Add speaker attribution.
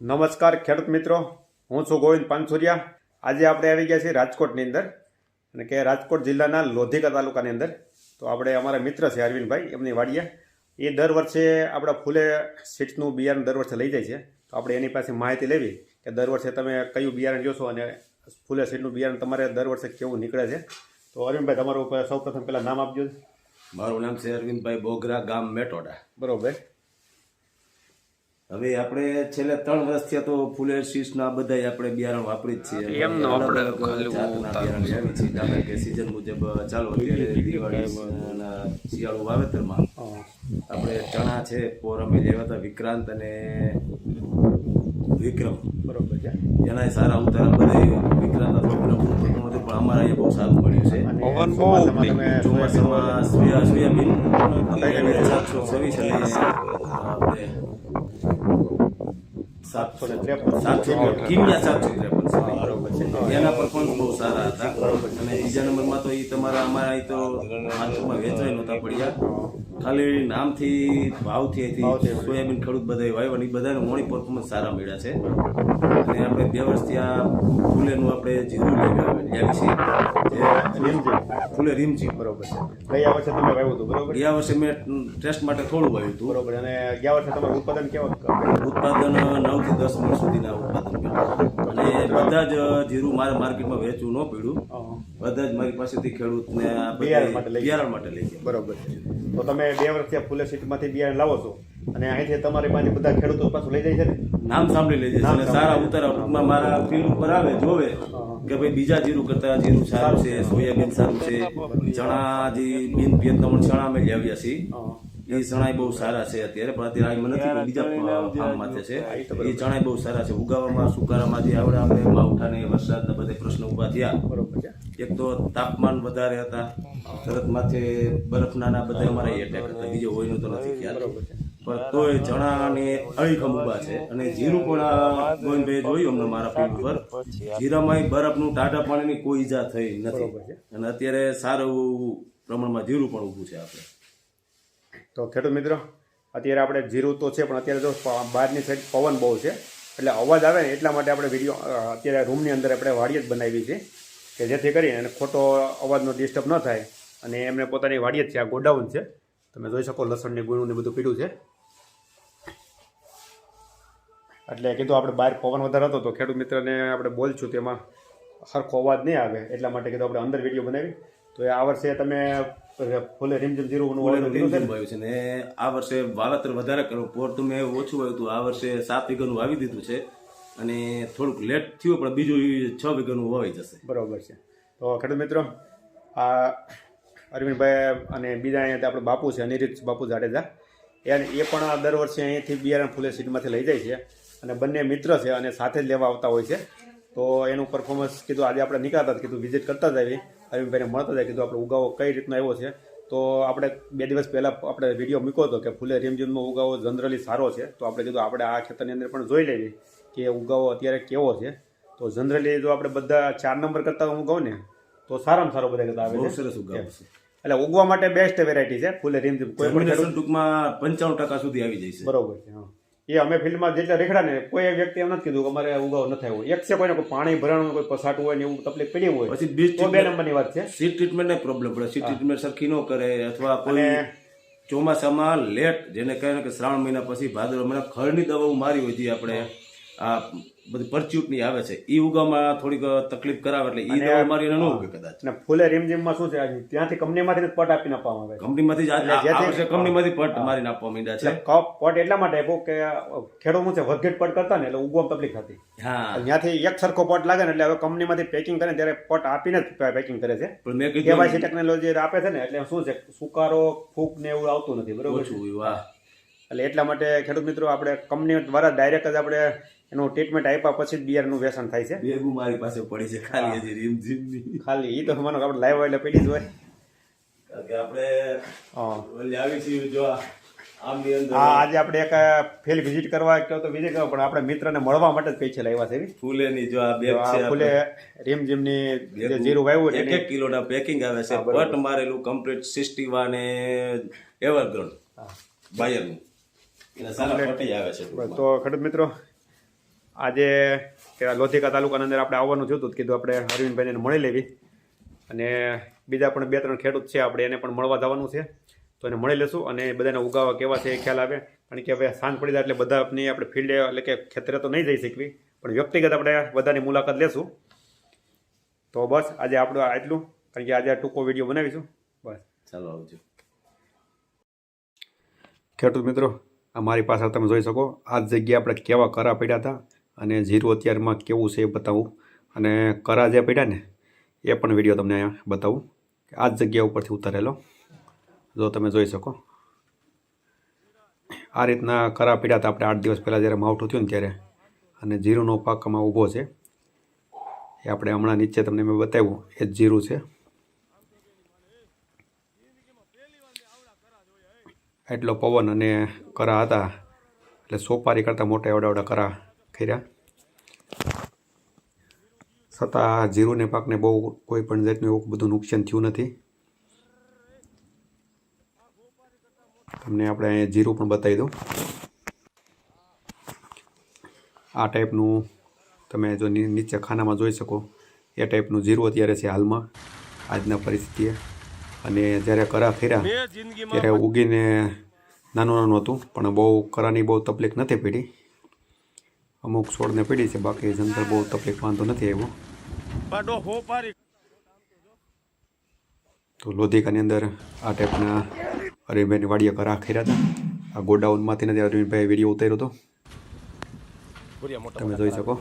Speaker 1: નમસ્કાર ખેડૂત મિત્રો. હું છું ગોવિંદ પાનસુરિયા. આજે આપણે આવી ગયા છીએ રાજકોટની અંદર. અને કે રાજકોટ જિલ્લાના લોધિકા તાલુકાની અંદર. તો આપણે અમારા મિત્ર છે અરવિંદભાઈ એમની વાડીએ. એ દર વર્ષે આપણા ફૂલે સીટ્સનું બિયારણ દર વર્ષે લઈ જાય છે. તો આપણે એની પાસે માહિતી લેવી કે દર વર્ષે તમે કયું બિયારણ જોશો અને ફૂલે સીટનું બિયારણ તમારે દર વર્ષે કેવું નીકળે છે. તો અરવિંદભાઈ તમારું સૌ પ્રથમ પહેલાં નામ આપજો.
Speaker 2: મારું નામ છે અરવિંદભાઈ બોગરા ગામ મેટોડા.
Speaker 1: બરોબર.
Speaker 2: હવે આપણે છેલ્લે ત્રણ વર્ષથી તો ફૂલે શીશના બધા આપણે બિયારણ વાપરી જ છીએ.
Speaker 3: એમનો આપણે
Speaker 2: અલગ
Speaker 3: ખાલી
Speaker 2: જાતના બિયારણ લેવી છીએ. કારણ કે સિઝન મુજબ ચાલો અત્યારે દિવાળી અને શિયાળુ વાવેતરમાં આપણે ચણા છે પોર અમે લેવા હતા વિક્રાંત અને વિક્રમ.
Speaker 1: બરોબર છે.
Speaker 2: એના સારા ઉતારા બધા વિક્રાંત અથવા પણ અમારા અહીંયા બહુ સારું મળ્યું છે.
Speaker 3: પવન બહુ
Speaker 1: ચોમાસામાં
Speaker 2: સોયા સોયાબીન છવ્વીસ આપણે
Speaker 1: સાતસો ને ત્રેપન.
Speaker 2: સાતસો કિમિયા સાતસો ત્રેપન. એના પર પણ બહુ સારા હતા. અને બીજા નંબરમાં તો એ તમારા અમારા અહીં તો માર્કેટમાં વેચાઈ નહોતા પડ્યા. ખાલી નામથી ભાવથી સોયાબીન ખેડૂત બધા વાવ્યા એ બધાને મોણી પરફોર્મન્સ સારા મળ્યા છે. અને આપણે બે વર્ષથી આ ફૂલેનું આપણે જીરું લેવા લેવી છીએ ફૂલે રીમજી
Speaker 1: બરોબર છે. ગયા વર્ષે તમે વાવ્યું હતું બરોબર?
Speaker 2: ગયા વર્ષે મેં ટેસ્ટ માટે થોડું વાવ્યું હતું.
Speaker 1: બરોબર. અને ગયા વર્ષે તમારું ઉત્પાદન કેવું
Speaker 2: ઉત્પાદન નવ થી દસ મણ સુધીના ઉત્પાદન. અને બધા જ જીરું મારે માર્કેટમાં વેચવું ન પડ્યું. બધા જ મારી પાસેથી ખેડૂતને
Speaker 1: બિયારણ માટે લઈ ગયા.
Speaker 2: લઈ
Speaker 1: બરોબર તો તમે બે વર્ષથી ફૂલે સીટમાંથી બિયારણ લાવો છો. અને અહીંથી તમારી પાસે બધા ખેડૂતો પાછું લઈ જાય છે ને?
Speaker 2: નામ સાંભળી લેજે. અને સારા ઉતારા ટૂંકમાં મારા ફીલ્ડ ઉપર આવે જોવે કે ભાઈ બીજા જીરું કરતા જીરું સારું છે સોયાબીન સારું છે. ચણા જે બિન વિયેતનામ ચણા અમે લાવ્યા છીએ. એ ચણાય બહુ સારા છે અત્યારે પણ અત્યારે આમાં નથી પણ બીજા ફાર્મ માટે છે. એ ચણાય બહુ સારા છે. ઉગાવામાં સુકારામાં જે આવડે આપણે માવઠા ને વરસાદના બધે પ્રશ્નો ઊભા થયા. એક તો તાપમાન વધારે હતા. તરત માથે બરફના બધા અમારા એટેક હતા. બીજો હોયનો તો નથી ખ્યાલ. પણ તોય ચણા ને અળીખમ ઊભા છે. અને જીરું પણ ગોવિંદભાઈ જોયું અમને મારા ફીલ્ડ પર જીરામાં બરફનું ટાટા પાણીની કોઈ ઈજા થઈ નથી. અને અત્યારે સારું એવું પ્રમાણમાં જીરું પણ ઊભું છે આપણે.
Speaker 1: તો ખેડૂત મિત્રો, અત્યારે આપણે જીરું તો છે, પણ અત્યારે જો બહારની સાઈડ પવન બહુ છે, એટલે અવાજ આવે ને એટલા માટે આપણે વીડિયો અત્યારે રૂમની અંદર આપણે વાડીએ જ બનાવી છે, કે જેથી કરીને ખોટો અવાજનો ડિસ્ટર્બ ન થાય, અને એમને પોતાની વાડીએ જ છે, આ ગોડાઉન છે, તમે જોઈ શકો લસણની ગુણું ને બધું પીડ્યું છે. એટલે કીધું આપણે બહાર પવન વધારે હતો, તો ખેડૂત મિત્રને આપણે બોલશું તેમાં સરખો અવાજ નહીં આવે, એટલા માટે કીધું આપણે અંદર વીડિયો બનાવી. તો એ આ વર્ષે તમે ફૂલે રીમઝીમ જીરું છે ને?
Speaker 2: વાવ્યું છે ને આ વર્ષે વાવેતર વધારે કર્યું. પોર તો મેં ઓછું વાવ્યું હતું. આ વર્ષે સાત વીઘાનું વાવી દીધું છે અને થોડુંક લેટ થયું પણ બીજું છ વીઘાનું વાવી જશે.
Speaker 1: બરોબર છે. તો ખેડૂત મિત્રો આ અરવિંદભાઈ અને બીજા અહીંયા આપણે બાપુ છે અનિરુદ્ધ બાપુ જાડેજા. એ એ પણ આ દર વર્ષે અહીંથી બિયારણ ફૂલે સીટમાંથી લઈ જાય છે અને બંને મિત્ર છે અને સાથે જ લેવા આવતા હોય છે. તો એનું પરફોર્મન્સ કીધું આજે આપણે નીકળતા કીધું વિઝિટ કરતા જ આવી. અરવિંદભાઈને મળતા હતા કીધું આપણે ઉગાવો કઈ રીતનો આવ્યો છે. તો આપણે બે દિવસ પહેલાં આપણે વીડિયો મૂક્યો હતો કે ફૂલે રીમઝીમનો ઉગાવો જનરલી સારો છે. તો આપણે કીધું આપણે આ ખેતરની અંદર પણ જોઈ લેવી કે ઉગાવો અત્યારે કેવો છે. તો જનરલી જો આપણે બધા ચાર નંબર કરતા હું કહું ને તો સારામાં સારો બધા કરતા આવે
Speaker 2: સરસ ઉગાવ છે.
Speaker 1: એટલે ઉગવા માટે બેસ્ટ વેરાયટી છે ફૂલે રીમઝીમ. કોઈ પણ
Speaker 2: ટૂંકમાં પંચાણું ટકા સુધી આવી જાય છે.
Speaker 1: બરોબર છે હા. એ અમે ફિલ્ડમાં જેટલા રેખડા ને કોઈ વ્યક્તિ એમ નથી કીધું કે અમારે ઉગાવ ન થાય એક છે કોઈને કોઈ પાણી ભરાણું કોઈ પસાટું હોય ને એવું તકલીફ પડી હોય
Speaker 2: પછી બીજ
Speaker 1: તો બે નંબરની વાત છે.
Speaker 2: સીટ ટ્રીટમેન્ટ પ્રોબ્લેમ પડે. સીટ ટ્રીટમેન્ટ સરખી ન કરે અથવા કોઈ ચોમાસામાં લેટ જેને કહે કે શ્રાવણ મહિના પછી ભાદરવા મહિના ખળની દવાઓ મારી હોય છે આપણે આ બધી પરચ્યુટની આવે છે. એ ઉગામાં થોડીક તકલીફ કરાવે એટલે એ દવા મારી ન ઉગે કદાચ.
Speaker 1: અને ફૂલે રીમઝીમમાં શું છે ત્યાંથી કંપનીમાંથી પટ આપીને આપવામાં આવે છે.
Speaker 2: કંપનીમાંથી જ આ- વર્ષે કંપનીમાંથી પટ મારીને આપવા માંડ્યા છે.
Speaker 1: કપ પટ એટલા માટે આપ્યો કે ખેડો શું છે વધઘેટ પટ કરતા ને એટલે ઉગવામાં તકલીફ હતી
Speaker 2: હા.
Speaker 1: ત્યાંથી એક સરખો પટ લાગે ને એટલે હવે કંપનીમાંથી પેકિંગ કરે ત્યારે પટ આપીને જ પેકિંગ કરે છે.
Speaker 2: પણ મેં કીધું
Speaker 1: ટેકનોલોજી આપે છે ને એટલે શું છે સુકારો ફૂગ ને એવું આવતું નથી બરોબર
Speaker 2: ઓછું વાહ.
Speaker 1: એટલે એટલા માટે ખેડૂત મિત્રો આપણે કંપની દ્વારા ડાયરેક્ટ જ આપણે એનું ટ્રીટમેન્ટ આપ્યા પછી જ બિયરનું વ્યસન થાય છે.
Speaker 2: બેગું મારી પાસે પડી છે ખાલી હજી રીમ જીમની.
Speaker 1: ખાલી એ તો માનો આપણે લાઈવ એટલે પેલી જ હોય.
Speaker 2: કે આપણે લાવી છીએ જો આમની અંદર.
Speaker 1: આ આજે આપણે એક ફેલ વિઝિટ કરવા કહો તો વિઝિટ કરવા પણ આપણે મિત્રને મળવા માટે જ પૈસા લાવ્યા છે એવી.
Speaker 2: ફૂલેની જો આ બેગ છે
Speaker 1: ફૂલે રીમઝીમની જે જીરું વાવ્યું ને
Speaker 2: એક એક કિલોના પેકિંગ આવે છે. બટ મારેલું કમ્પ્લીટ સિસ્ટીવા ને એવરગ્રોન બાયરનું
Speaker 1: તો ખેડૂત મિત્રો આજે લોધિકા તાલુકાની અંદર આપણે આવવાનું થયું હતું કીધું આપણે અરવિંદભાઈને મળી લેવી. અને બીજા પણ બે ત્રણ ખેડૂત છે આપણે એને પણ મળવા જવાનું છે. તો એને મળી લેશું અને બધાને ઉગાવા કેવા છે એ ખ્યાલ આવે. કારણ કે હવે સાંજ પડી જાય એટલે બધાની આપણે ફિલ્ડે એટલે કે ખેતરે તો નહીં જઈ શકવી પણ વ્યક્તિગત આપણે બધાની મુલાકાત લેશું. તો બસ આજે આપણું આટલું કારણ કે આજે આ ટૂંકો વીડિયો બનાવીશું. બસ.
Speaker 2: ચાલો આવજો.
Speaker 1: ખેડૂત મિત્રો આ મારી પાસે તમે જોઈ શકો, આ જગ્યાએ આપણે કેવા કરા પડ્યા હતા અને જીરું અત્યારમાં કેવું છે એ બતાવું. અને કરા જે પડ્યા ને, એ પણ વીડિયો તમને અહીંયા બતાવું આ જ જગ્યા ઉપરથી ઉતારેલો. જો તમે જોઈ શકો. આ રીતના કરા પડ્યા હતા આપણે આઠ દિવસ પહેલાં જ્યારે માવઠું થયું ને ત્યારે. અને જીરુંનો પાકમાં ઊભો છે. એ આપણે હમણાં નીચે તમને મેં બતાવ્યું, એ જ જીરું છે. એટલો પવન અને કરા હતા. એટલે સોપારી કરતાં મોટા એવડા એવડા કરા ખર્યા છતાં જીરુને પાકને બહુ કોઈ પણ જાતનું એવું બધું નુકસાન થયું નથી. તમને આપણે અહીંયા જીરું પણ બતાવી દઉં. આ ટાઈપનું તમે જો નીચે ખાનામાં જોઈ શકો. એ ટાઈપનું જીરું અત્યારે છે હાલમાં. આજના પરિસ્થિતિએ. અને જ્યારે કરા ફેર્યા ત્યારે ઉગીને નાનું નાનું હતું પણ બહુ કરાની બહુ તકલીફ નથી પડી. અમુક છોડને પડી છે બાકી જંતર બહુ તકલીફ વાંધો નથી આવ્યો. તો લોધિકાની અંદર આ ટાઈપના અરવિંદભાઈની વાડીએ કરા ખેર્યા હતા. આ ગોડાઉનમાંથી નથી અરવિંદભાઈ વીડિયો ઉતાર્યો હતો. તમે જોઈ શકો.